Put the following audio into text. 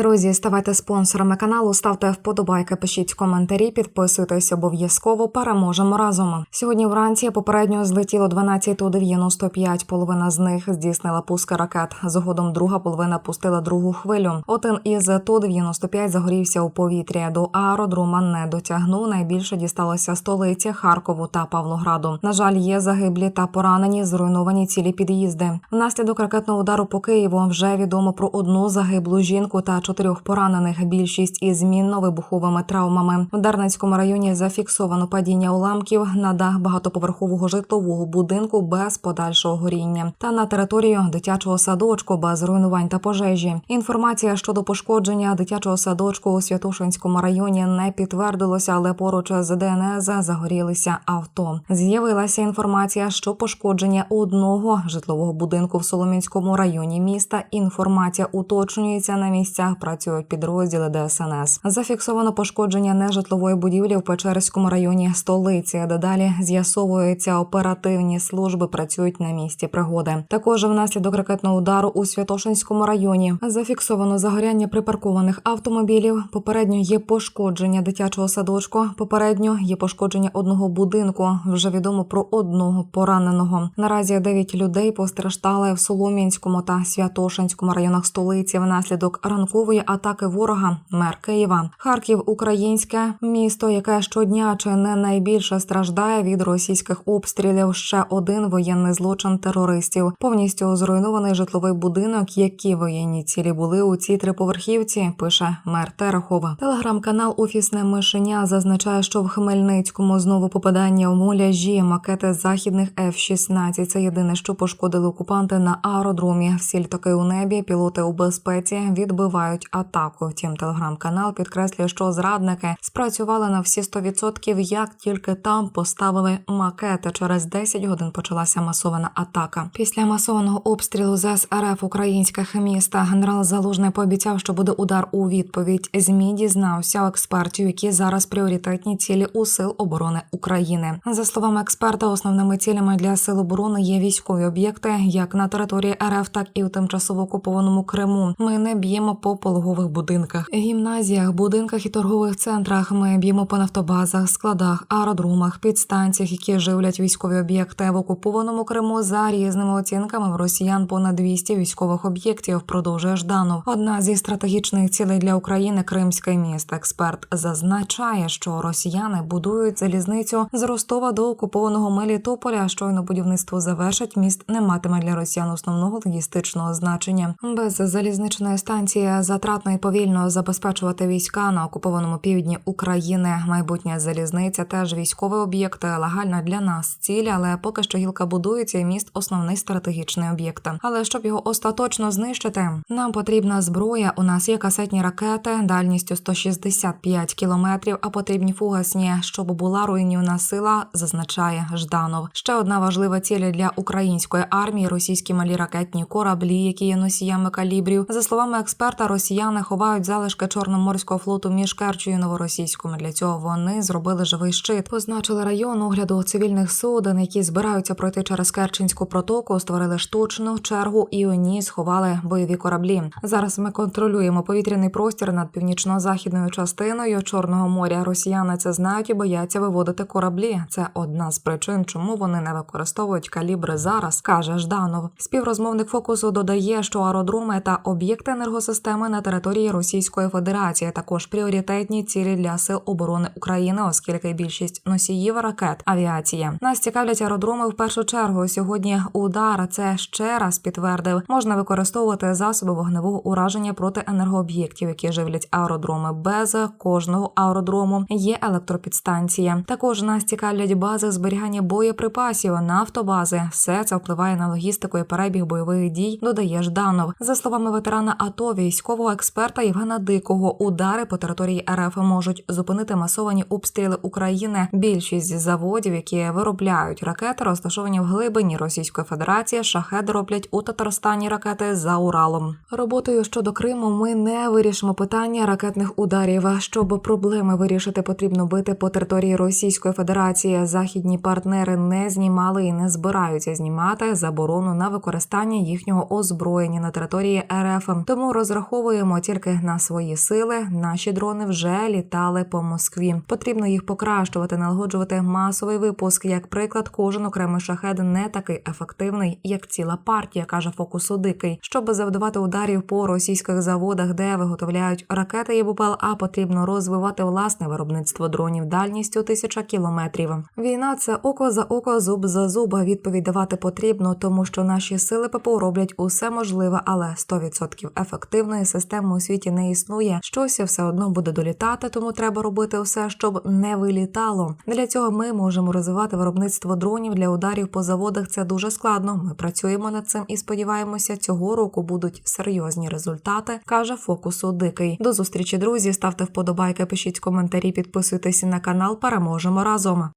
Друзі, ставайте спонсорами каналу, ставте вподобайки, пишіть коментарі, підписуйтесь обов'язково. Переможемо разом. Сьогодні вранці попередньо злетіло 12 Ту-95. Половина з них здійснила пуски ракет. Згодом друга половина пустила другу хвилю. Один із Ту-95 загорівся у повітрі. До аеродрома не дотягнув. Найбільше дісталося столиці Харкову та Павлограду. На жаль, є загиблі та поранені, зруйновані цілі під'їзди. Внаслідок ракетного удару по Києву вже відомо про одну загиблу жінку та чотирьох поранених. Більшість із мінно-вибуховими травмами. В Дарницькому районі зафіксовано падіння уламків на дах багатоповерхового житлового будинку без подальшого горіння та на територію дитячого садочку без руйнувань та пожежі. Інформація щодо пошкодження дитячого садочку у Святошинському районі не підтвердилося, але поруч з ДНЗ загорілися авто. З'явилася інформація, що пошкодження одного житлового будинку в Солом'янському районі міста. Інформація уточнюється на місцях. Працюють підрозділи ДСНС. Зафіксовано пошкодження нежитлової будівлі в Печерському районі столиці. Дедалі з'ясовується оперативні служби. Працюють на місці пригоди. Також внаслідок ракетного удару у Святошинському районі зафіксовано загоряння припаркованих автомобілів. Попередньо є пошкодження дитячого садочку. Попередньо є пошкодження одного будинку. Вже відомо про одного пораненого. Наразі дев'ять людей постраждали в Солом'янському та Святошинському районах столиці внаслідок ранкової атаки ворога. Мер Києва. Харків українське місто, яке щодня чи не найбільше страждає від російських обстрілів. Ще один воєнний злочин терористів. Повністю зруйнований житловий будинок. Які воєнні цілі були у цій триповерхівці? Пише мер Терехова. Телеграм-канал Офісне мишеня зазначає, що в Хмельницькому знову попадання у муляжі макети західних F-16. Це єдине, що пошкодили окупанти на аеродромі. Всі літаки у небі, пілоти у безпеці відбивають атаку. Втім, телеграм-канал підкреслює, що зрадники спрацювали на всі 100%, як тільки там поставили макети. Через 10 годин почалася масована атака. Після масованого обстрілу ЗС РФ українських міста генерал Залужний пообіцяв, що буде удар у відповідь. Змі дізнався експертів, які зараз пріоритетні цілі у сил оборони України. За словами експерта, основними цілями для сил оборони є військові об'єкти, як на території РФ, так і у тимчасово окупованому Криму. Ми не б'ємо по пологових будинках, гімназіях, будинках і торгових центрах. Ми б'ємо по нафтобазах, складах, аеродромах, підстанціях, які живлять військові об'єкти в окупованому Криму. За різними оцінками в росіян понад 200 військових об'єктів. Продовжує Жданов. Одна зі стратегічних цілей для України Кримське місто. Експерт зазначає, що росіяни будують залізницю з Ростова до окупованого Мелітополя. Щойно будівництво завершить міст не матиме для росіян основного логістичного значення. Без залізничної станції затратно і повільно забезпечувати війська на окупованому півдні України. Майбутня залізниця теж військовий об'єкт, легально для нас ціль, але поки що гілка будується, і міст основний стратегічний об'єкт. Але щоб його остаточно знищити, нам потрібна зброя. У нас є касетні ракети дальністю 165 кілометрів, а потрібні фугасні, щоб була руйнівна сила, зазначає Жданов. Ще одна важлива ціль для української армії російські малі ракетні кораблі, які є носіями калібрів. За словами експерта, росіяни ховають залишки чорноморського флоту між Керчою і новоросійськом. Для цього вони зробили живий щит, позначили район огляду цивільних суден, які збираються пройти через Керченську протоку, створили штучну чергу і у ній сховали бойові кораблі. Зараз ми контролюємо повітряний простір над північно-західною частиною Чорного моря. Росіяни це знають і бояться виводити кораблі. Це одна з причин, чому вони не використовують калібри зараз, каже Жданов. Співрозмовник фокусу додає, що аеродроми та об'єкти енергосистеми на території Російської Федерації також пріоритетні цілі для сил оборони України, оскільки більшість носіїв ракет авіація. Нас цікавлять аеродроми в першу чергу. Сьогодні удар це ще раз підтвердив. Можна використовувати засоби вогневого ураження проти енергооб'єктів, які живлять аеродроми. Без кожного аеродрому є електропідстанція. Також нас цікавлять бази зберігання боєприпасів, нафтобази. Все це впливає на логістику і перебіг бойових дій. Додає Жданов. За словами ветерана АТО, військового експерта Євгена Дикого, удари по території РФ можуть зупинити масовані обстріли України. Більшість заводів, які виробляють ракети, розташовані в глибині Російської Федерації. Шахеди роблять у Татарстані ракети за Уралом. Роботою щодо Криму ми не вирішимо питання ракетних ударів. Щоб проблеми вирішити, потрібно бити по території Російської Федерації. Західні партнери не знімали і не збираються знімати заборону на використання їхнього озброєння на території РФ. Тому розраховують розраховуємо тільки на свої сили. Наші дрони вже літали по Москві. Потрібно їх покращувати, налагоджувати масовий випуск. Як приклад, кожен окремий шахед не такий ефективний, як ціла партія, каже Фокусу Дикий. Щоб завдавати ударів по російських заводах, де виготовляють ракети ЄБПЛА, потрібно розвивати власне виробництво дронів дальністю тисяча кілометрів. Війна це око за око, зуб за зуб. Відповідь давати потрібно, тому що наші сили ППО роблять усе можливе, але 100% ефективної системи у світі не існує. Щось все одно буде долітати, тому треба робити все, щоб не вилітало. Для цього ми можемо розвивати виробництво дронів для ударів по заводах. Це дуже складно. Ми працюємо над цим і сподіваємося, цього року будуть серйозні результати. каже фокусу дикий. До зустрічі, друзі. Ставте вподобайки, пишіть коментарі, підписуйтесь на канал. Переможемо разом.